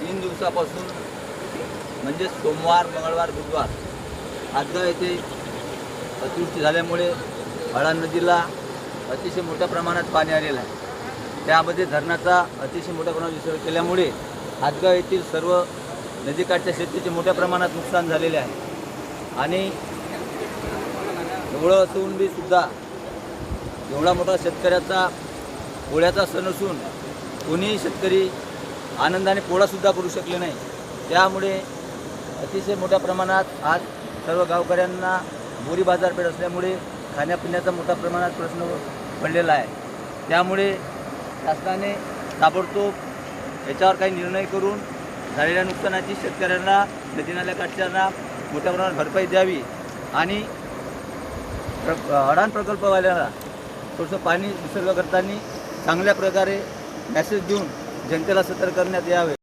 तीन दिवसापासून म्हणजे सोमवार मंगळवार बुधवार आजगाव येथे अतिवृष्टी झाल्यामुळे हळा नदीला अतिशय मोठ्या प्रमाणात पाणी आलेलं आहे. त्यामध्ये धरणाचा अतिशय मोठ्या प्रमाणात विसर्ग केल्यामुळे हातगाव येथील सर्व नदीकाठच्या शेतीचे मोठ्या प्रमाणात नुकसान झालेले आहे. आणि एवढं असून बी सुद्धा एवढा मोठा शेतकऱ्याचा पोळ्याचा सण असून कोणीही शेतकरी आनंदाने पोळासुद्धा करू शकले नाही. त्यामुळे अतिशय मोठ्या प्रमाणात आज सर्व गावकऱ्यांना बोरी बाजारपेठ असल्यामुळे खाण्यापिण्याचा मोठ्या प्रमाणात प्रश्न पडलेला आहे. त्यामुळे शासनाने ताबडतोब याच्यावर काही निर्णय करून झालेल्या नुकसानाची शेतकऱ्यांना नदी नाल्याकाठच्यांना मोठ्या प्रमाणात भरपाई द्यावी आणि प्र अडाण प्रकल्पवाल्याला थोडंसं पाणी निसर्ग करताना चांगल्या प्रकारे मॅसेज देऊन जनतेला सतर्क करण्यात यावे.